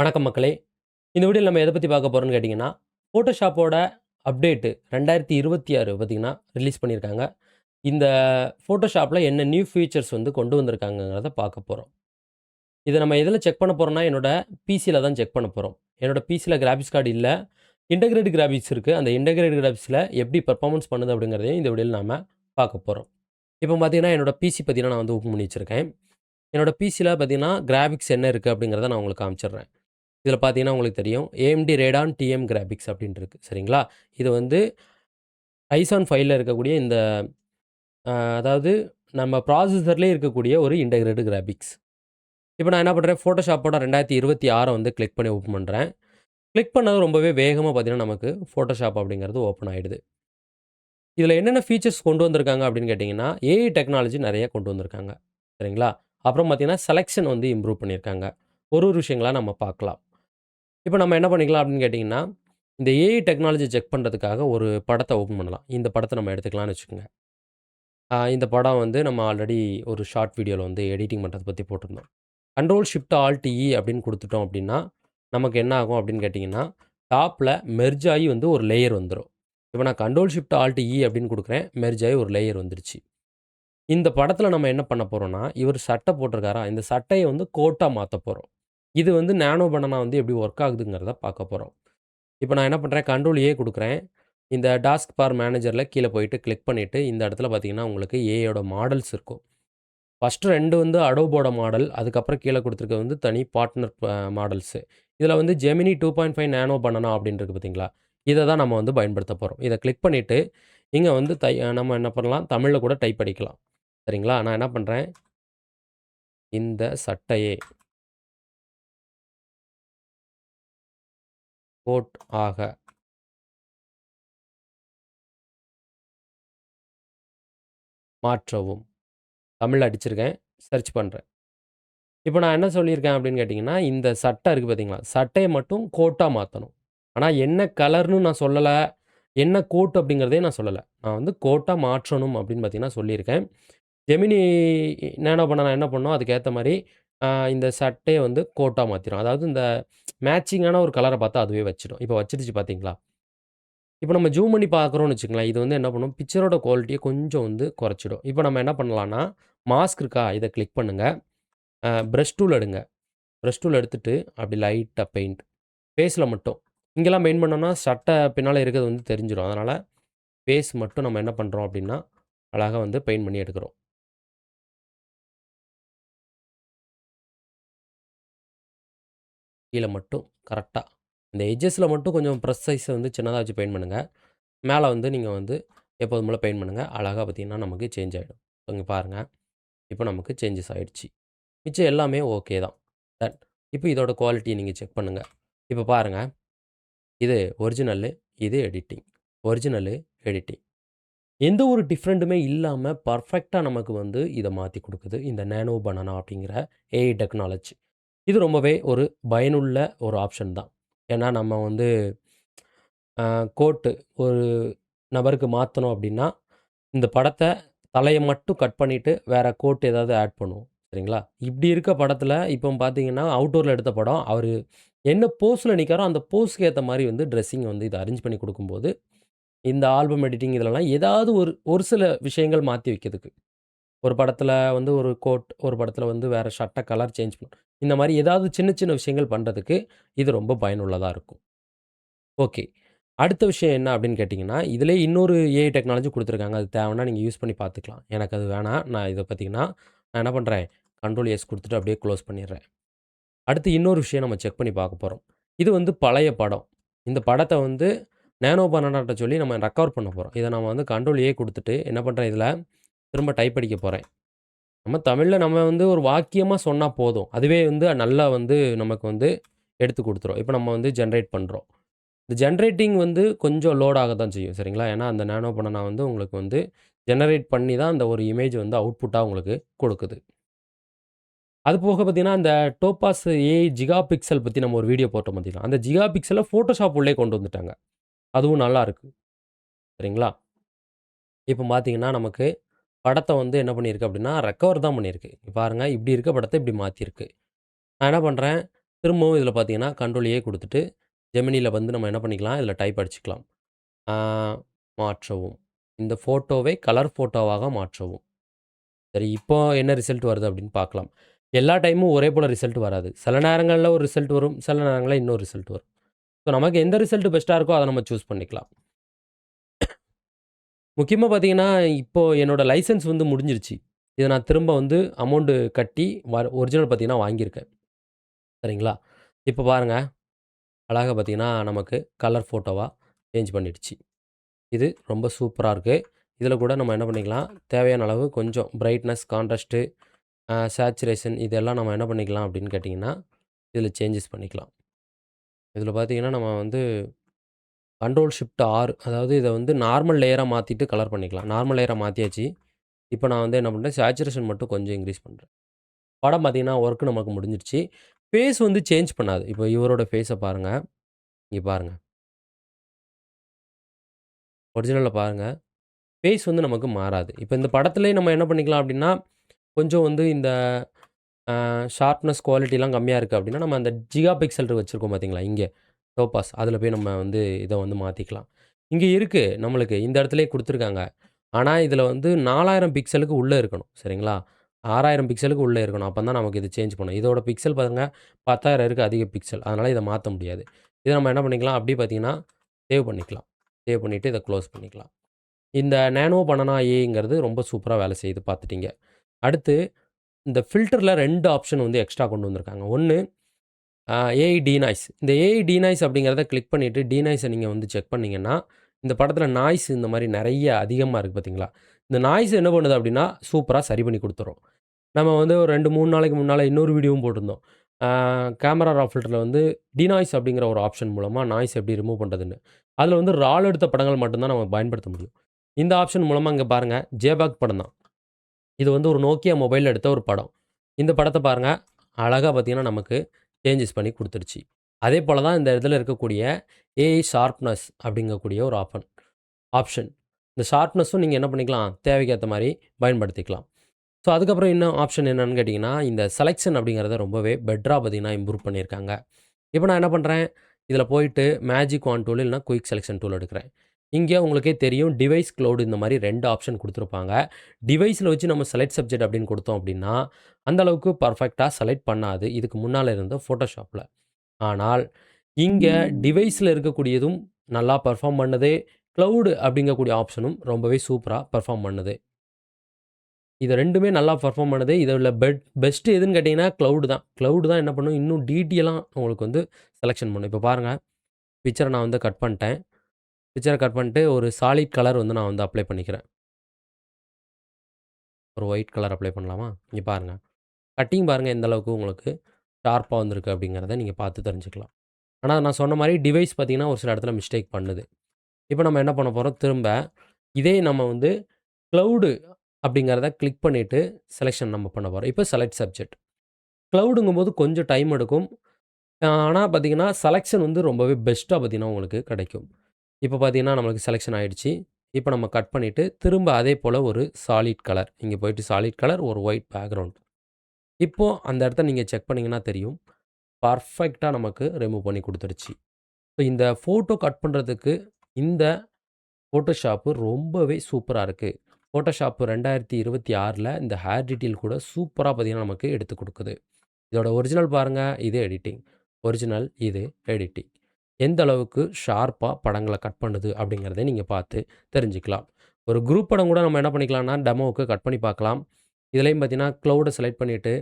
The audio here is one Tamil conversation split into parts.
வணக்கம் மக்களே. இந்த வீடியோ நம்ம எதை பற்றி பார்க்க போகிறோம்னு கேட்டிங்கன்னா ஃபோட்டோஷாப்போட அப்டேட்டு ரெண்டாயிரத்தி இருபத்தி ஆறு பார்த்திங்கன்னா ரிலீஸ் பண்ணியிருக்காங்க. இந்த ஃபோட்டோஷாப்பில் என்ன நியூ ஃபீச்சர்ஸ் வந்து கொண்டு வந்திருக்காங்கங்கிறத பார்க்க போகிறோம் இதை நம்ம எதில் செக் பண்ண போகிறோம்னா என்னோடய பிசியில் தான் செக் பண்ண போகிறோம் என்னோட பிசியில் கிராஃபிக்ஸ் கார்டு இல்லை. இன்டகிரேட் கிராஃபிக்ஸ் இருக்குது அந்த இன்டகிரேட் கிராஃபிக்ஸில் எப்படி பர்ஃபார்மன்ஸ் பண்ணுது அப்படிங்கிறதையும் இந்த வீடியோவில் நாம் பார்க்க போகிறோம் இப்போ பார்த்தீங்கன்னா என்னோட பிசி பார்த்தீங்கன்னா நான் வந்து ஓப்பன் பண்ணி வச்சுருக்கேன். என்னோட பிசியில் பார்த்தீங்கன்னா கிராஃபிக்ஸ் என்ன இருக்குது அப்படிங்கிறத நான் உங்களுக்கு காமிச்சிடுறேன். இதில் பார்த்தீங்கன்னா உங்களுக்கு தெரியும். ஏஎம்டி ரேடான் டிஎம் கிராபிக்ஸ் அப்படின்ட்டு இருக்குது சரிங்களா? இது வந்து ஐசான் ஃபைலில் இருக்கக்கூடிய இந்த அதாவது நம்ம ப்ராசஸர்லேயே இருக்கக்கூடிய ஒரு இன்டகிரேட் கிராபிக்ஸ் இப்போ நான் என்ன பண்ணுறேன் ஃபோட்டோஷாப்போட ரெண்டாயிரத்தி இருபத்தி ஆறை வந்து கிளிக் பண்ணி ஓப்பன் பண்ணுறேன் கிளிக் பண்ணது ரொம்பவே வேகமாக பார்த்தீங்கன்னா நமக்கு ஃபோட்டோஷாப் அப்படிங்கிறது ஓப்பன் ஆகிடுது இதில் என்னென்ன ஃபீச்சர்ஸ் கொண்டு வந்திருக்காங்க அப்படின்னு கேட்டிங்கன்னா ஏஐ டெக்னாலஜி நிறைய கொண்டு வந்திருக்காங்க. சரிங்களா? அப்புறம் பார்த்தீங்கன்னா செலெக்ஷன் வந்து இம்ப்ரூவ் பண்ணியிருக்காங்க ஒரு ஒரு விஷயங்களா நம்ம பார்க்கலாம் இப்போ நம்ம என்ன பண்ணிக்கலாம் அப்படின்னு கேட்டிங்கன்னா இந்த ஏஐ டெக்னாலஜி செக் பண்ணுறதுக்காக ஒரு படத்தை ஓப்பன் பண்ணலாம். இந்த படத்தை நம்ம எடுத்துக்கலாம்னு வச்சுக்கோங்க. இந்த படம் வந்து நம்ம ஆல்ரெடி ஒரு ஷார்ட் வீடியோவில் வந்து எடிட்டிங் பண்ணுறதை பற்றி போட்டிருந்தோம். கண்ட்ரோல் ஷிஃப்ட் ஆல்ட் இ அப்படின்னு கொடுத்துட்டோம் அப்படின்னா நமக்கு என்ன ஆகும் அப்படின்னு கேட்டிங்கன்னா டாப்பில் மெர்ஜ் ஆகி வந்து ஒரு லேயர் வந்துடும் இப்போ நான் கண்ட்ரோல் ஷிஃப்ட் ஆல்ட் இ அப்படின்னு கொடுக்குறேன் மெர்ஜ் ஆகி ஒரு லேயர் வந்துருச்சு. இந்த படத்தில் நம்ம என்ன பண்ண போகிறோம்னா இவர் சட்டை போட்டிருக்காரா? இந்த சட்டையை வந்து கோட்டாக மாற்ற போகிறோம் இது வந்து நானோ பனானா வந்து எப்படி ஒர்க் ஆகுதுங்கிறத பார்க்க போகிறோம் இப்போ நான் என்ன பண்ணுறேன் கண்ட்ரோல் ஏ கொடுக்குறேன். இந்த டாஸ்க் பார் மேனேஜரில் கீழே போயிட்டு கிளிக் பண்ணிவிட்டு இந்த இடத்துல பார்த்தீங்கன்னா உங்களுக்கு ஏயோட மாடல்ஸ் இருக்கும். ஃபஸ்ட்டு ரெண்டு வந்து அடோபோட மாடல் அதுக்கப்புறம் கீழே கொடுத்துருக்கிறது வந்து தனி பார்ட்னர் மாடல்ஸு இதில் வந்து Gemini two point five nano பண்ணணும் அப்படின்னு பார்த்தீங்களா? இதை தான் நம்ம வந்து பயன்படுத்த போகிறோம் இதை கிளிக் பண்ணிவிட்டு இங்கே வந்து தை நம்ம என்ன பண்ணலாம்? தமிழில் கூட டைப் அடிக்கலாம் சரிங்களா? நான் என்ன பண்ணுறேன் இந்த சட்டையே கோட் ஆக. மாற்றவும். தமிழ் அடிச்சிருக்கேன். சர்ச் பண்ணுறேன் இப்போ நான் என்ன சொல்லியிருக்கேன் அப்படின்னு கேட்டிங்கன்னா இந்த சட்டை இருக்குது பார்த்தீங்களா? சட்டையை மட்டும் கோட்டாக மாற்றணும் ஆனால் என்ன கலர்னு நான் சொல்லலை. என்ன கோட் அப்படிங்கிறதே நான் சொல்லலை. நான் வந்து கோட்டாக மாற்றணும் அப்படின்னு பார்த்தீங்கன்னா சொல்லியிருக்கேன். ஜெமினி நேனோ பண்ண நான் என்ன பண்ணோம் அதுக்கேற்ற மாதிரி இந்த சட்டையை வந்து கோட்டாக மாற்றிடும் அதாவது இந்த மேட்சிங்கான ஒரு கலரை பார்த்தா அதுவே வச்சிடும். இப்போ வச்சிருச்சு பார்த்தீங்களா? இப்போ நம்ம ஜூம் பண்ணி பார்க்குறோம்னு வச்சுக்கலாம் இது வந்து என்ன பண்ணும்? பிக்சரோட குவாலிட்டியை கொஞ்சம் வந்து குறைச்சிடும். இப்போ நம்ம என்ன பண்ணலாம்னா மாஸ்க் இருக்கா? இதை கிளிக் பண்ணுங்கள் ப்ரஷ் டூல் எடுங்க. ப்ரஷ் டூல் எடுத்துட்டு அப்படி லைட்டாக பெயிண்ட் ஃபேஸில் மட்டும். இங்கெல்லாம் பெயிண்ட் பண்ணோம்னா சட்டை பின்னால் இருக்கிறது வந்து தெரிஞ்சிடும் அதனால் ஃபேஸ் மட்டும் நம்ம என்ன பண்ணுறோம் அப்படின்னா அழகாக வந்து பெயிண்ட் பண்ணி எடுக்கிறோம். கீழே மட்டும் கரெக்டாக இந்த எஜ்ஜஸில் மட்டும் கொஞ்சம் ப்ரெஸ் சைஸை வந்து சின்னதாக வச்சு பெயிண்ட் பண்ணுங்கள் மேலே வந்து நீங்கள் வந்து எப்போதும் போல் பெயிண்ட் பண்ணுங்கள் அழகாக பார்த்தீங்கன்னா நமக்கு சேஞ்ச் ஆகிடும் இங்கே பாருங்கள் இப்போ நமக்கு சேஞ்சஸ் ஆகிடுச்சு மிச்சம் எல்லாமே ஓகே தான். தட் இப்போ இதோட குவாலிட்டி நீங்கள் செக் பண்ணுங்கள் இப்போ பாருங்கள் இது ஒரிஜினலு இது எடிட்டிங் ஒரிஜினலு எடிட்டிங் எந்த ஒரு டிஃப்ரெண்ட்டுமே இல்லாமல் பர்ஃபெக்டாக நமக்கு வந்து இதை மாற்றி கொடுக்குது. இந்த நேனோ பனானா அப்படிங்கிற ஏஐ டெக்னாலஜி இது ரொம்பவே ஒரு பயனுள்ள ஒரு ஆப்ஷன் தான். ஏன்னா நம்ம வந்து கோட்டு ஒரு நபருக்கு மாற்றணும் அப்படின்னா இந்த படத்தை தலையை மட்டும் கட் பண்ணிவிட்டு வேறு கோட் ஏதாவது ஆட் பண்ணுவோம். சரிங்களா? இப்படி இருக்க படத்தில் இப்போ பார்த்தீங்கன்னா அவுட்டோரில் எடுத்த படம் அவர் என்ன போஸில் நிற்காரோ அந்த போஸ்க்கு ஏற்ற மாதிரி வந்து ட்ரெஸ்ஸிங் வந்து இதை அரேஞ்ச் பண்ணி கொடுக்கும்போது இந்த ஆல்பம் எடிட்டிங் இதெல்லாம் ஏதாவது ஒரு ஒரு சில விஷயங்கள் மாற்றி வைக்கிறதுக்கு. ஒரு படத்தில் வந்து ஒரு கோட் ஒரு படத்தில் வந்து வேறு ஷர்ட்டை கலர் சேஞ்ச் பண்ணும் இந்த மாதிரி ஏதாவது சின்ன சின்ன விஷயங்கள் பண்ணுறதுக்கு இது ரொம்ப பயனுள்ளதாக இருக்கும். ஓகே. அடுத்த விஷயம் என்ன அப்படின்னு கேட்டிங்கன்னா இதிலே இன்னொரு ஏஐ டெக்னாலஜி கொடுத்துருக்காங்க. அது தேவைன்னா நீங்கள் யூஸ் பண்ணி பார்த்துக்கலாம் எனக்கு அது வேணாம் நான் இதை பார்த்தீங்கன்னா நான் என்ன பண்ணுறேன் கண்ட்ரோல் எஸ் கொடுத்துட்டு அப்படியே க்ளோஸ் பண்ணிடுறேன். அடுத்து இன்னொரு விஷயம் நம்ம செக் பண்ணி பார்க்க போகிறோம் இது வந்து பழைய படம். இந்த படத்தை வந்து நேனோ பண்ணாட்ட சொல்லி நம்ம ரெக்கவர் பண்ண போகிறோம் இதை நம்ம வந்து கண்ட்ரோல் ஏ கொடுத்துட்டு என்ன பண்ணுறேன் இதில் திரும்ப டைப் அடிக்க போகிறேன் நம்ம தமிழில் நம்ம வந்து ஒரு வாக்கியமாக சொன்னால் போதும். அதுவே வந்து நல்லா வந்து நமக்கு வந்து எடுத்து கொடுத்துரும். இப்போ நம்ம வந்து ஜென்ரேட் பண்ணுறோம் இந்த ஜென்ரேட்டிங் வந்து கொஞ்சம் லோட் ஆக தான் செய்யும் சரிங்களா? ஏன்னா அந்த நேனோ பண்ணனா வந்து உங்களுக்கு வந்து ஜெனரேட் பண்ணி தான் அந்த ஒரு இமேஜ் வந்து அவுட்புட்டாக உங்களுக்கு கொடுக்குது. அது போக பார்த்தீங்கன்னா அந்த டோபாஸ் ஏ ஜிகா பிக்சல் பற்றி நம்ம ஒரு வீடியோ போட்டோம் பார்த்தீங்கன்னா அந்த ஜிகா பிக்சலை ஃபோட்டோஷாப் உள்ளே கொண்டு வந்துட்டாங்க. அதுவும் நல்லா இருக்குது சரிங்களா? இப்போ பார்த்தீங்கன்னா நமக்கு படத்தை வந்து என்ன பண்ணியிருக்கு அப்படின்னா ரெக்கவர் தான் பண்ணியிருக்கு பாருங்கள் இப்படி இருக்க படத்தை இப்படி மாற்றிருக்கு நான் என்ன பண்ணுறேன் திரும்பவும் இதில் பார்த்தீங்கன்னா, கண்ட்ரோல் ஏ ஜெமினியில் வந்து நம்ம என்ன பண்ணிக்கலாம், இதில் டைப் அடிச்சுக்கலாம். மாற்றவும். இந்த ஃபோட்டோவை கலர் ஃபோட்டோவாக மாற்றவும். சரி, இப்போ என்ன ரிசல்ட் வருது அப்படின்னு பார்க்கலாம். எல்லா டைமும் ஒரே போல் ரிசல்ட் வராது. சில நேரங்களில் ஒரு ரிசல்ட் வரும். சில நேரங்களில் இன்னொரு ரிசல்ட் வரும். ஸோ நமக்கு எந்த ரிசல்ட் பெஸ்ட்டாக இருக்கோ அதை நம்ம சூஸ் பண்ணிக்கலாம். முக்கியமாக பார்த்தீங்கன்னா, இப்போது என்னோட லைசன்ஸ் வந்து முடிஞ்சிருச்சு. இதை நான் திரும்ப வந்து அமௌண்ட்டு கட்டி வ ஒரிஜினல் பார்த்தீங்கன்னா வாங்கியிருக்கேன். சரிங்களா? இப்போ பாருங்க. அழகாக பார்த்தீங்கன்னா, நமக்கு கலர் ஃபோட்டோவாக சேஞ்ச் பண்ணிடுச்சு. இது ரொம்ப சூப்பராக இருக்குது இதில் கூட நம்ம என்ன பண்ணிக்கலாம், தேவையான அளவு கொஞ்சம் பிரைட்னஸ், கான்ட்ராஸ்ட்டு சேச்சுரேஷன் இதெல்லாம் நம்ம என்ன பண்ணிக்கலாம் அப்படின்னு கேட்டிங்கன்னா இதில் சேஞ்சஸ் பண்ணிக்கலாம். இதில் பார்த்தீங்கன்னா, நம்ம வந்து கண்ட்ரோல் ஷிஃப்ட் ஆர் அதாவது இதை வந்து நார்மல் லேயராக மாற்றிட்டு கலர் பண்ணிக்கலாம். நார்மல் லேயராக மாற்றியாச்சு இப்போ நான் வந்து என்ன பண்ணுறேன் சேச்சுரேஷன் மட்டும் கொஞ்சம் இன்க்ரீஸ் பண்ணுறேன் படம் பார்த்தீங்கன்னா, ஒர்க்கு நமக்கு முடிஞ்சிருச்சு. ஃபேஸ் வந்து சேஞ்ச் பண்ணாது. இப்போ இவரோட ஃபேஸை பாருங்கள் இங்கே பாருங்கள் ஒரிஜினலில் பாருங்கள் ஃபேஸ் வந்து நமக்கு மாறாது. இப்போ இந்த படத்துலேயே நம்ம என்ன பண்ணிக்கலாம் அப்படின்னா, கொஞ்சம் வந்து இந்த ஷார்ப்னஸ் குவாலிட்டிலாம் கம்மியாக இருக்குது அப்படின்னா, நம்ம அந்த ஜிகா பிக்சல் வச்சுருக்கோம் பார்த்தீங்களா, இங்கே டோபாஸ் அதில் போய் நம்ம வந்து இதை வந்து மாற்றிக்கலாம் இங்கே இருக்குது நம்மளுக்கு. இந்த இடத்துலையே கொடுத்துருக்காங்க ஆனால் இதில் வந்து 4000 பிக்சலுக்கு உள்ளே இருக்கணும். சரிங்களா? 6000 பிக்சலுக்கு உள்ளே இருக்கணும். அப்போ தான் நமக்கு இது சேஞ்ச் பண்ணும். இதோட பிக்சல் பாருங்க பத்தாயிரம் இருக்குது அதிக பிக்சல். அதனால் இதை மாற்ற முடியாது. இதை நம்ம என்ன பண்ணிக்கலாம், அப்படி பார்த்தீங்கன்னா, சேவ் பண்ணிக்கலாம். சேவ் பண்ணிவிட்டு இதை க்ளோஸ் பண்ணிக்கலாம். இந்த நேனோ பண்ணனா ஏஐங்கிறது ரொம்ப சூப்பராக வேலை செய்யுது பார்த்துட்டிங்க அடுத்து இந்த ஃபில்டரில் ரெண்டு ஆப்ஷன் வந்து எக்ஸ்ட்ரா கொண்டு வந்திருக்காங்க. ஒன்று ஏஐ டீநாய்ஸ். இந்த ஏஐ டீநாய்ஸ் அப்படிங்கிறத கிளிக் பண்ணிவிட்டு டீநாய்ஸ நீங்கள் வந்து செக் பண்ணிங்கன்னா இந்த படத்தில் நாய்ஸ் இந்த மாதிரி நிறைய அதிகமாக இருக்குது பார்த்தீங்களா? இந்த நாய்ஸ் என்ன பண்ணுது அப்படின்னா, சூப்பராக சரி பண்ணி கொடுத்துரும் நம்ம வந்து ஒரு 2, 3 நாளைக்கு முன்னால் இன்னொரு வீடியோவும் போட்டிருந்தோம். கேமரா ரா ஃபில்டரில் வந்து டீநாய்ஸ் அப்படிங்கிற ஒரு ஆப்ஷன் மூலமாக நாய்ஸ் எப்படி ரிமூவ் பண்ணுறதுன்னு அதில் வந்து ரால் எடுத்த படங்கள் மட்டும்தான் நம்ம பயன்படுத்த முடியும். இந்த ஆப்ஷன் மூலமாக இங்கே பாருங்கள் ஜேபாக் படம் தான். இது வந்து ஒரு நோக்கியா மொபைலில் எடுத்த ஒரு படம். இந்த படத்தை பாருங்க. அழகாக பார்த்தீங்கன்னா, நமக்கு சேஞ்சஸ் பண்ணி கொடுத்துருச்சு அதே போல் தான் இந்த இதில் இருக்கக்கூடிய ஏஐ ஷார்ப்னஸ் அப்படிங்கக்கூடிய ஒரு ஆப்பன் ஆப்ஷன். இந்த ஷார்ப்னஸும் நீங்கள் என்ன பண்ணிக்கலாம், தேவைக்கேற்ற மாதிரி பயன்படுத்திக்கலாம். ஸோ, அதுக்கப்புறம் இன்னும் ஆப்ஷன் என்னன்னு கேட்டிங்கன்னா இந்த செலெக்ஷன் அப்படிங்கிறத ரொம்பவே பெட்டராக பார்த்தீங்கன்னா, இம்ப்ரூவ் பண்ணியிருக்காங்க. இப்போ நான் என்ன பண்ணுறேன் இதில் போயிட்டு மேஜிக் ஆன் டூல் இல்லைனா குயிக் செலெக்ஷன் டூல் எடுக்கிறேன். இங்க உங்களுக்கே தெரியும் டிவைஸ் க்ளவுட் இந்த மாரி 2 ஆப்ஷன் குடுத்துருப்பாங்க. டிவைஸ்ல வச்சு நம்ம செலக்ட் சப்ஜெக்ட் அப்படின்னு குடுத்தோம் அப்படின்னா, அந்த அளவுக்கு பெர்ஃபெக்ட்டா செலக்ட் பண்ணாது. இதுக்கு முன்னால இருந்த Photoshopல. ஆனால், இங்க டிவைஸ்ல இருக்கக்கூடியதும் நல்லா பெர்ஃபார்ம் பண்ணுது. க்ளவுட் அப்படிங்கக்கூடிய ஆப்ஷனும் ரொம்பவே சூப்பரா பெர்ஃபார்ம் பண்ணுது. இது 2மே நல்லா பெர்ஃபார்ம் பண்ணுது. இதில பெட் பெஸ்ட் எதுன்னு கேட்டீங்கன்னா, க்ளவுட் தான். க்ளவுட் தான் என்ன பண்ணும், இன்னும் டீட்டெயிலா உங்களுக்கு வந்து செலக்ஷன் பண்ணும். இப்ப பாருங்க, பிக்சர நான் வந்து கட் பண்ட்டேன். பிக்சரை கட் பண்ணிட்டு ஒரு சாலிட் கலர் வந்து நான் வந்து அப்ளை பண்ணிக்கிறேன். ஒரு ஒயிட் கலர் அப்ளை பண்ணலாமா? நீங்கள் பாருங்கள் கட்டிங் பாருங்கள் எந்த அளவுக்கு உங்களுக்கு ஷார்ப்பாக வந்திருக்கு அப்படிங்கிறத நீங்கள் பார்த்து தெரிஞ்சுக்கலாம். ஆனால் நான் சொன்ன மாதிரி டிவைஸ் பார்த்தீங்கன்னா, ஒரு சில இடத்துல மிஸ்டேக் பண்ணுது. இப்போ நம்ம என்ன பண்ண போகிறோம் திரும்ப இதே நம்ம வந்து க்ளவுடு அப்படிங்கிறத கிளிக் பண்ணிவிட்டு செலெக்ஷன் நம்ம பண்ண போகிறோம் இப்போ செலக்ட் சப்ஜெக்ட். க்ளவுடுங்கும்போது கொஞ்சம் டைம் எடுக்கும். ஆனால் பார்த்திங்கன்னா செலெக்ஷன் வந்து ரொம்பவே பெஸ்ட்டாக பார்த்திங்கன்னா உங்களுக்கு கிடைக்கும். இப்போ பார்த்தீங்கன்னா, நம்மளுக்கு செலெக்ஷன் ஆகிடுச்சு இப்போ நம்ம கட் பண்ணிவிட்டு திரும்ப அதே போல் ஒரு சாலிட் கலர். இங்கே போயிட்டு சாலிட் கலர், ஒரு ஒயிட் பேக்ரவுண்ட் இப்போது அந்த இடத்த நீங்கள் செக் பண்ணீங்கன்னா தெரியும். பர்ஃபெக்டாக நமக்கு ரிமூவ் பண்ணி கொடுத்துருச்சு ஸோ இந்த ஃபோட்டோ கட் பண்ணுறதுக்கு இந்த ஃபோட்டோஷாப்பு ரொம்பவே சூப்பராக இருக்குது ஃபோட்டோஷாப்பு ரெண்டாயிரத்தி இருபத்தி ஆறில் இந்த ஹேர் டீட்டெயில் கூட சூப்பராக பார்த்தீங்கன்னா, நமக்கு எடுத்து கொடுக்குது இதோட ஒரிஜினல் பாருங்கள் இது எடிட்டிங். ஒரிஜினல் இது எடிட்டிங். எந்த அளவுக்கு ஷார்ப்பாக படங்களை கட் பண்ணுது அப்படிங்கிறத நீங்கள் பார்த்து தெரிஞ்சுக்கலாம். ஒரு குரூப் படம் கூட நம்ம என்ன பண்ணிக்கலாம்னா, டெமோவுக்கு கட் பண்ணி பார்க்கலாம். இதுலேயும் பார்த்தீங்கன்னா, க்ளவுடை செலக்ட் பண்ணிவிட்டு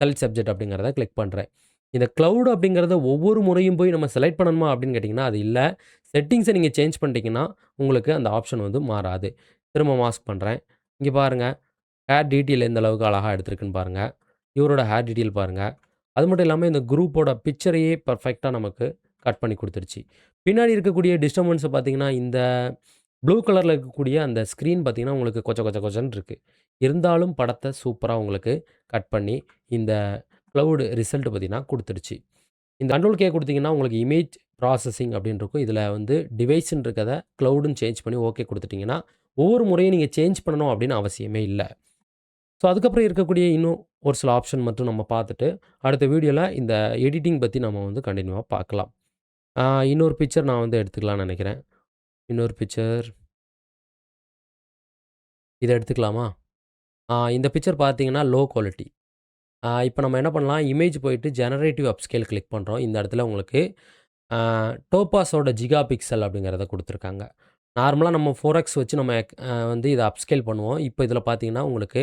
செலக்ட் சப்ஜெக்ட் அப்படிங்கிறத கிளிக் பண்ணுறேன் இந்த க்ளவுட் அப்படிங்கிறத ஒவ்வொரு முறையும் போய் நம்ம செலக்ட் பண்ணணுமா அப்படின்னு கேட்டிங்கன்னா அது இல்லை செட்டிங்ஸை நீங்கள் சேஞ்ச் பண்ணிட்டீங்கன்னா, உங்களுக்கு அந்த ஆப்ஷன் வந்து மாறாது. திரும்ப மாஸ்க் பண்ணுறேன் இங்கே பாருங்கள் ஹேர் டீட்டெயில் எந்த அளவுக்கு அழகாக எடுத்திருக்குன்னு பாருங்கள் இவரோட ஹேர் டீட்டெயில் பாருங்கள் அது மட்டும் இல்லாமல் இந்த குரூப்போட பிக்சரையே பர்ஃபெக்டாக நமக்கு கட் பண்ணி கொடுத்துருச்சு பின்னாடி இருக்கக்கூடிய டிஸ்டர்பன்ஸை பார்த்தீங்கன்னா, இந்த ப்ளூ கலரில் இருக்கக்கூடிய அந்த ஸ்க்ரீன் பார்த்தீங்கன்னா, உங்களுக்கு கொச்ச கொச்ச கொச்சன்னு இருக்குது இருந்தாலும் படத்தை சூப்பராக உங்களுக்கு கட் பண்ணி, இந்த க்ளவுடு ரிசல்ட் பார்த்திங்கன்னா கொடுத்துருச்சு இந்த கண்ட்ரோல் கே குடுத்தீங்கன்னா, உங்களுக்கு இமேஜ் ப்ராசஸிங் அப்படின்னு இருக்கும். வந்து டிவைஸ்ன்னு இருக்கதை க்ளவுடுன்னு சேஞ்ச் பண்ணி ஓகே கொடுத்துட்டிங்கன்னா ஒவ்வொரு முறையும் நீங்கள் சேஞ்ச் பண்ணணும் அப்படின்னு அவசியமே இல்லை ஸோ அதுக்கப்புறம் இருக்கக்கூடிய இன்னும் ஒரு சில ஆப்ஷன் மட்டும் நம்ம பார்த்துட்டு, அடுத்த வீடியோவில் இந்த எடிட்டிங் பற்றி நம்ம வந்து கண்டினியூவாக பார்க்கலாம். இன்னொரு பிக்சர் நான் வந்து எடுத்துக்கலாம்னு நினைக்கிறேன் இன்னொரு பிக்சர். இதை எடுத்துக்கலாமா? இந்த பிக்சர் பார்த்தீங்கன்னா, லோ குவாலிட்டி. இப்போ நம்ம என்ன பண்ணலாம், இமேஜ் போயிட்டு ஜெனரேட்டிவ் அப்ஸ்கேல் கிளிக் பண்ணுறோம் இந்த இடத்துல உங்களுக்கு டோபாஸோட ஜிகா பிக்சல் அப்படிங்கிறத கொடுத்துருக்காங்க நார்மலாக நம்ம 4எக்ஸ் வச்சு நம்ம வந்து இதை அப்ஸ்கேல் பண்ணுவோம். இப்போ இதில் பார்த்தீங்கன்னா, உங்களுக்கு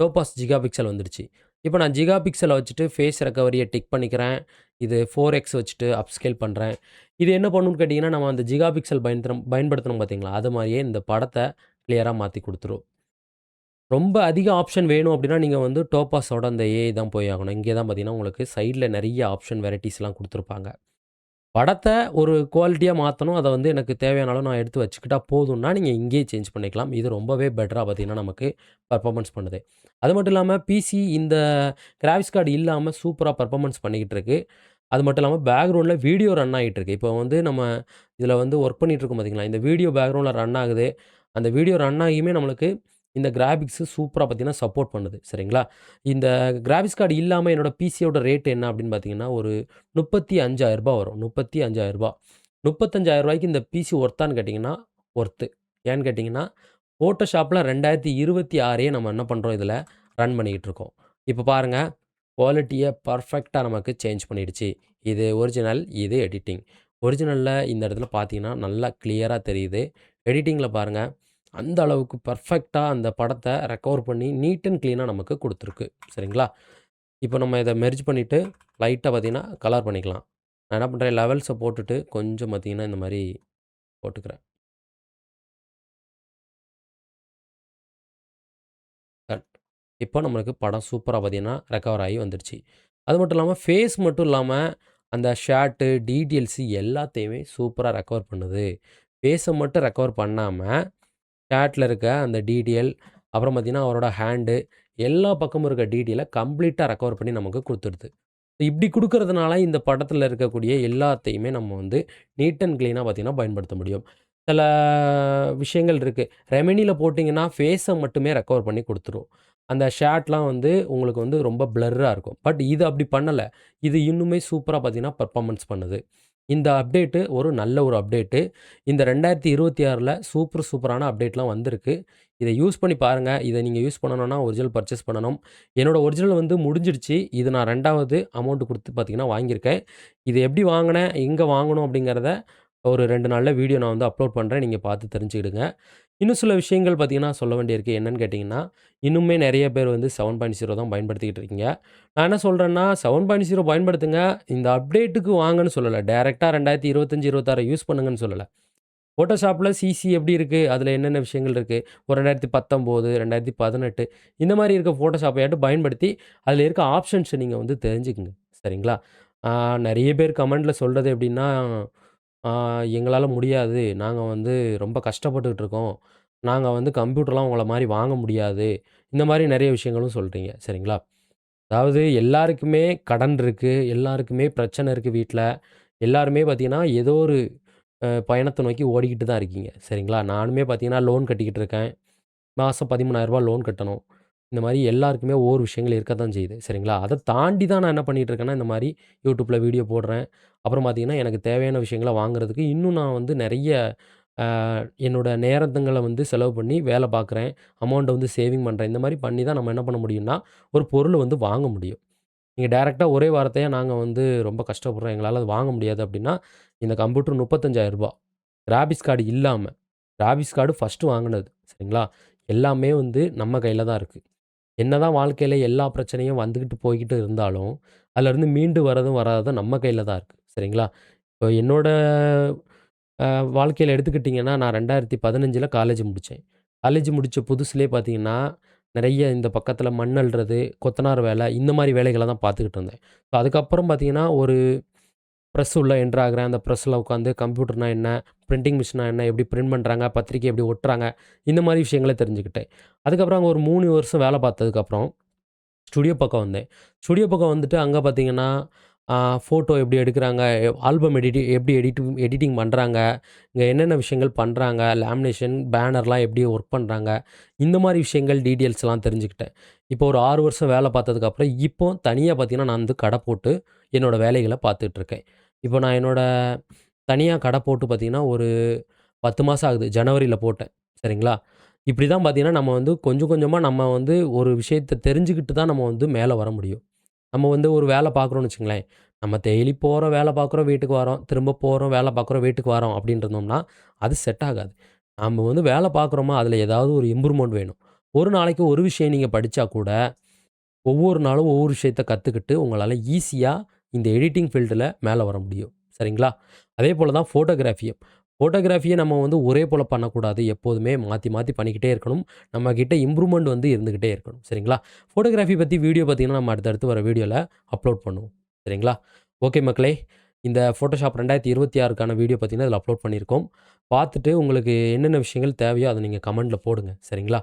டோபாஸ் ஜிகா பிக்சல் வந்துடுச்சு. இப்போ நான் ஜிகா பிக்சலை வச்சுட்டு ஃபேஸ் ரெக்கவரியை டிக் பண்ணிக்கிறேன். இது ஃபோர் எக்ஸ் வச்சுட்டு அப்ஸ்கேல் பண்ணுறேன் இது என்ன பண்ணுன்னு கேட்டிங்கன்னா நம்ம அந்த ஜிகா பிக்சல் பயன்படுத்துறோம் பயன்படுத்தணும் பார்த்தீங்களா, அது மாதிரியே இந்த படத்தை கிளியராக மாற்றி கொடுத்துரும் ரொம்ப அதிக ஆப்ஷன் வேணும் அப்படின்னா, நீங்கள் வந்து டோபாஸோட அந்த ஏஐ தான் போய் ஆகணும். இங்கே தான் பார்த்தீங்கன்னா, உங்களுக்கு சைடில் நிறைய ஆப்ஷன் வெரைட்டிஸ்லாம் கொடுத்துருப்பாங்க படத்தை ஒரு குவாலிட்டியாக மாற்றணும் அதை வந்து எனக்கு தேவையான அளவு நான் எடுத்து வச்சுக்கிட்டா போதும்னா, நீங்கள் இங்கேயே சேஞ்ச் பண்ணிக்கலாம். இது ரொம்பவே பெட்டராக பார்த்தீங்கன்னா, நமக்கு பெர்ஃபார்மன்ஸ் பண்ணுது. அது மட்டும் இல்லாமல் பிசி இந்த கிராஃபிக்ஸ் கார்டு இல்லாமல் சூப்பராக பர்ஃபார்மன்ஸ் பண்ணிக்கிட்டு இருக்கு. அது மட்டும் இல்லாமல் பேக்ரவுண்டில் வீடியோ ரன் ஆகிட்டு இருக்கு. இப்போ வந்து நம்ம இதில் வந்து ஒர்க் பண்ணிகிட்ருக்கோம் பார்த்தீங்களா, இந்த வீடியோ பேக்ரவுண்டில் ரன் ஆகுது. அந்த வீடியோ ரன் ஆகியுமே நம்மளுக்கு இந்த கிராபிக்ஸ் சூப்பராக பார்த்தீங்கன்னா, சப்போர்ட் பண்ணுது. சரிங்களா? இந்த கிராபிக்ஸ் கார்டு இல்லாமல் என்னோட பிசியோட ரேட் என்ன அப்படின்னு பார்த்தீங்கன்னா, ஒரு ரூ. 35,000 வரும். முப்பத்தி 35,000 ரூ. 35,000க்கு இந்த பிசி ஒர்த்தான்னு கேட்டிங்கன்னா ஒர்த்து. ஏன்னு கேட்டிங்கன்னா ஃபோட்டோஷாப்பில் ரெண்டாயிரத்தி இருபத்தி ஆறையே நம்ம என்ன பண்ணுறோம் இதில் ரன் பண்ணிக்கிட்டு இருக்கோம். இப்போ பாருங்கள் குவாலிட்டியை பர்ஃபெக்டாக நமக்கு சேஞ்ச் பண்ணிடுச்சு. இது ஒரிஜினல், இது எடிட்டிங். ஒரிஜினலில் இந்த இடத்துல பார்த்தீங்கன்னா, நல்லா கிளியராக தெரியுது. எடிட்டிங்கில் பாருங்கள் அந்த அளவுக்கு பர்ஃபெக்டாக அந்த படத்தை ரெக்கவர் பண்ணி நீட் அண்ட் க்ளீனாக நமக்கு கொடுத்துருக்கு சரிங்களா? இப்போ நம்ம இதை மெர்ஜ் பண்ணிவிட்டு லைட்டாக பார்த்திங்கன்னா கலர் பண்ணிக்கலாம். நான் என்ன பண்ணுறேன் லெவல்ஸை போட்டுட்டு கொஞ்சம் பார்த்திங்கன்னா இந்த மாதிரி போட்டுக்கிறேன். இப்போ நம்மளுக்கு படம் சூப்பராக பார்த்தீங்கன்னா, ரெக்கவர் ஆகி வந்துருச்சு. அது மட்டும் இல்லாமல் ஃபேஸ் மட்டும் இல்லாமல் அந்த ஷர்ட்டு டீட்டெயில்ஸு எல்லாத்தையுமே சூப்பராக ரெக்கவர் பண்ணுது. ஃபேஸை மட்டும் ரெக்கவர் பண்ணாமல் சேட்டில் இருக்க அந்த டீட்டெயில், அப்புறம் பார்த்திங்கன்னா அவரோட ஹேண்டு எல்லா பக்கமும் இருக்க டீட்டெயில கம்ப்ளீட்டாக ரெக்கவர் பண்ணி நமக்கு கொடுத்துருது இப்படி கொடுக்கறதுனால இந்த படத்தில் இருக்கக்கூடிய எல்லாத்தையுமே நம்ம வந்து நீட் அண்ட் க்ளீனாக பார்த்திங்கன்னா பயன்படுத்த முடியும். சில விஷயங்கள் இருக்குது ரெமினில போட்டிங்கன்னா ஃபேஸை மட்டுமே ரெக்கவர் பண்ணி கொடுத்துரும் அந்த ஷேட்லாம் வந்து உங்களுக்கு வந்து ரொம்ப பிளர்ராக இருக்கும். பட் இது அப்படி பண்ணலை இது இன்னுமே சூப்பராக பார்த்தீங்கன்னா, பர்ஃபாமன்ஸ் பண்ணுது. இந்த அப்டேட்டு ஒரு நல்ல ஒரு அப்டேட்டு. இந்த 2026ல சூப்பர் சூப்பரான அப்டேட்லாம் வந்திருக்கு. இதை யூஸ் பண்ணி பாருங்கள் இதை நீங்கள் யூஸ் பண்ணணும்னா ஒரிஜினல் பர்ச்சேஸ் பண்ணணும். என்னோட ஒரிஜினல் வந்து முடிஞ்சிடுச்சு. இது நான் ரெண்டாவது அமௌண்ட் கொடுத்து பார்த்தீங்கன்னா, வாங்கியிருக்கேன். இது எப்படி வாங்கினேன் எங்கே வாங்கணும் அப்படிங்கிறத ஒரு ரெண்டு நாளில் வீடியோ நான் வந்து அப்லோட் பண்ணுறேன் நீங்கள் பார்த்து தெரிஞ்சுக்கிடுங்க. இன்னும் சில விஷயங்கள் பார்த்தீங்கன்னா, சொல்ல வேண்டியிருக்கு. என்னென்னு கேட்டிங்கன்னா இன்னுமே நிறைய பேர் வந்து 7.0 தான் பயன்படுத்திக்கிட்டு இருக்கீங்க. நான் என்ன சொல்கிறேன்னா செவன் பாயிண்ட் ஜீரோ பயன்படுத்துங்க. இந்த அப்டேட்டுக்கு வாங்கன்னு சொல்லலை டேரெக்டாக ரெண்டாயிரத்தி இருபத்தஞ்சி இருபத்தாறு யூஸ் பண்ணுங்கன்னு சொல்லலை ஃபோட்டோஷாப்பில் சிசி எப்படி இருக்குது அதில் என்னென்ன விஷயங்கள் இருக்குது ஒரு 2019, 2018 இந்த மாதிரி இருக்க ஃபோட்டோஷாப்பையாட்டு பயன்படுத்தி, அதில் இருக்க ஆப்ஷன்ஸை நீங்கள் வந்து தெரிஞ்சுக்குங்க சரிங்களா? நிறைய பேர் கமெண்டில் சொல்கிறது எப்படின்னா, எங்களால் முடியாது. நாங்கள் வந்து ரொம்ப கஷ்டப்பட்டுக்கிட்டு இருக்கோம். நாங்கள் வந்து கம்ப்யூட்டர்லாம் உங்கள மாதிரி வாங்க முடியாது. இந்த மாதிரி நிறைய விஷயங்களும் சொல்கிறீங்க சரிங்களா? அதாவது எல்லாருக்குமே கடன் இருக்குது எல்லாருக்குமே பிரச்சனை இருக்குது வீட்டில் எல்லாருமே பார்த்திங்கன்னா ஏதோ ஒரு பயணத்தை நோக்கி ஓடிக்கிட்டு தான் இருக்கீங்க. சரிங்களா? நானுமே பார்த்தீங்கன்னா, லோன் கட்டிக்கிட்டு இருக்கேன். மாதம் பதிமூணாயிரரூபா லோன் கட்டணும். இந்த மாதிரி எல்லாருக்குமே ஒவ்வொரு விஷயங்கள் இருக்க தான் செய்யுது. சரிங்களா? அதை தாண்டி தான் நான் என்ன பண்ணிகிட்டு இருக்கேன்னா, இந்த மாதிரி யூடியூப்பில் வீடியோ போடுறேன். அப்புறம் பார்த்தீங்கன்னா, எனக்கு தேவையான விஷயங்களை வாங்குறதுக்கு இன்னும் நான் வந்து நிறைய என்னோட நேரத்துங்களை வந்து செலவு பண்ணி வேலை பார்க்குறேன். அமௌண்ட்டை வந்து சேவிங் பண்ணுறேன் இந்த மாதிரி பண்ணி தான் நம்ம என்ன பண்ண முடியும்னா, ஒரு பொருள் வந்து வாங்க முடியும். நீங்கள் டேரெக்டாக ஒரே வார்த்தையா நாங்கள் வந்து ரொம்ப கஷ்டப்படுறோம். எங்களால் அது வாங்க முடியாது அப்படின்னா, இந்த கம்ப்யூட்டர் ரூ. 35,000 கிராபிக்ஸ் கார்டு இல்லாமல் ராபிஸ் கார்டு ஃபஸ்ட்டு வாங்கினது சரிங்களா? எல்லாமே வந்து நம்ம கையில் தான் இருக்குது என்னதான் வாழ்க்கையில் எல்லா பிரச்சனையும் வந்துக்கிட்டு போய்க்கிட்டு இருந்தாலும், அதுலேருந்து மீண்டு வரதும் வராதும் நம்ம கையில் தான் இருக்குது சரிங்களா? இப்போ என்னோட வாழ்க்கையில் எடுத்துக்கிட்டிங்கன்னா நான் ரெண்டாயிரத்தி பதினஞ்சில் காலேஜ் முடித்தேன் காலேஜ் முடித்த புதுசுலேயே பார்த்தீங்கன்னா, நிறைய இந்த பக்கத்தில் மண் அள்ளுறது, கொத்தனார் வேலை இந்த மாதிரி வேலைகளை தான் பார்த்துக்கிட்டு இருந்தேன். அதுக்கப்புறம் பார்த்தீங்கன்னா, ஒரு ப்ரெஸ் உள்ள என்ட்ராகிறேன் அந்த ப்ரெஸ்ஸில் உட்காந்து கம்ப்யூட்டர்னா என்ன? பிரிண்டிங் மிஷினா என்ன? எப்படி பிரிண்ட் பண்ணுறாங்க பத்திரிக்கை எப்படி ஒட்டுறாங்க? இந்த மாதிரி விஷயங்கள தெரிஞ்சுக்கிட்டேன். அதுக்கப்புறம் அங்கே ஒரு மூணு வருஷம் வேலை பார்த்ததுக்கப்புறம், ஸ்டுடியோ பக்கம் வந்தேன். ஸ்டுடியோ பக்கம் வந்துட்டு அங்கே பார்த்தீங்கன்னா, ஃபோட்டோ எப்படி எடுக்கிறாங்க ஆல்பம் எடிட்டி எப்படி எடிட்டிங் எடிட்டிங் பண்ணுறாங்க இங்கே என்னென்ன விஷயங்கள் பண்ணுறாங்க லேமினேஷன், பேனர்லாம் எப்படி ஒர்க் பண்ணுறாங்க இந்த மாதிரி விஷயங்கள் டீட்டெயில்ஸ்லாம் தெரிஞ்சுக்கிட்டேன். இப்போ ஒரு ஆறு வருஷம் வேலை பார்த்ததுக்கப்புறம், இப்போ தனியாக பார்த்தீங்கன்னா, நான் வந்து கடை போட்டு என்னோட வேலைகளை பார்த்துட்ருக்கேன் இப்போ நான் என்னோடய தனியாக கடை போட்டு பார்த்தீங்கன்னா, ஒரு பத்து மாதம் ஆகுது. ஜனவரியில் போட்டேன். சரிங்களா? இப்படி தான் பார்த்தீங்கன்னா, நம்ம வந்து கொஞ்சம் கொஞ்சமாக நம்ம வந்து ஒரு விஷயத்த தெரிஞ்சுக்கிட்டு தான் நம்ம வந்து மேலே வர முடியும். நம்ம வந்து ஒரு வேலை பார்க்குறோன்னு வச்சுங்களேன் நம்ம டெய்லி போகிறோம் வேலை பார்க்குறோம், வீட்டுக்கு வரோம், திரும்ப போகிறோம் வேலை பார்க்குறோம், வீட்டுக்கு வரோம் அப்படின்னு இருந்தோம்னா, அது செட் ஆகாது. நம்ம வந்து வேலை பார்க்குறோமா, அதில் ஏதாவது ஒரு இம்ப்ரூவ்மெண்ட் வேணும். ஒரு நாளைக்கு ஒரு விஷயம் நீங்கள் படித்தா கூட, ஒவ்வொரு நாளும் ஒவ்வொரு விஷயத்த கற்றுக்கிட்டு உங்களால் ஈஸியாக இந்த எடிட்டிங் ஃபீல்டில் மேலே வர முடியும். சரிங்களா? அதே போல் தான் ஃபோட்டோகிராஃபியும். ஃபோட்டோகிராஃபியை நம்ம வந்து ஒரே போல் பண்ணக்கூடாது. எப்போதுமே மாற்றி மாற்றி பண்ணிக்கிட்டே இருக்கணும். நம்மக்கிட்ட இம்ப்ரூவ்மெண்ட் வந்து இருந்துக்கிட்டே இருக்கணும். சரிங்களா? ஃபோட்டோகிராஃபி பற்றி வீடியோ பார்த்தீங்கன்னா, நம்ம அடுத்தடுத்து வர வீடியோவில் அப்லோட் பண்ணுவோம். சரிங்களா? ஓகே மக்களே! இந்த Photoshop 2026க்கான வீடியோ பார்த்தீங்கன்னா, அதில் அப்லோட் பண்ணியிருக்கோம். பார்த்துட்டு உங்களுக்கு என்னென்ன விஷயங்கள் தேவையோ, அதை நீங்கள் கமெண்ட்டில் போடுங்க. சரிங்களா?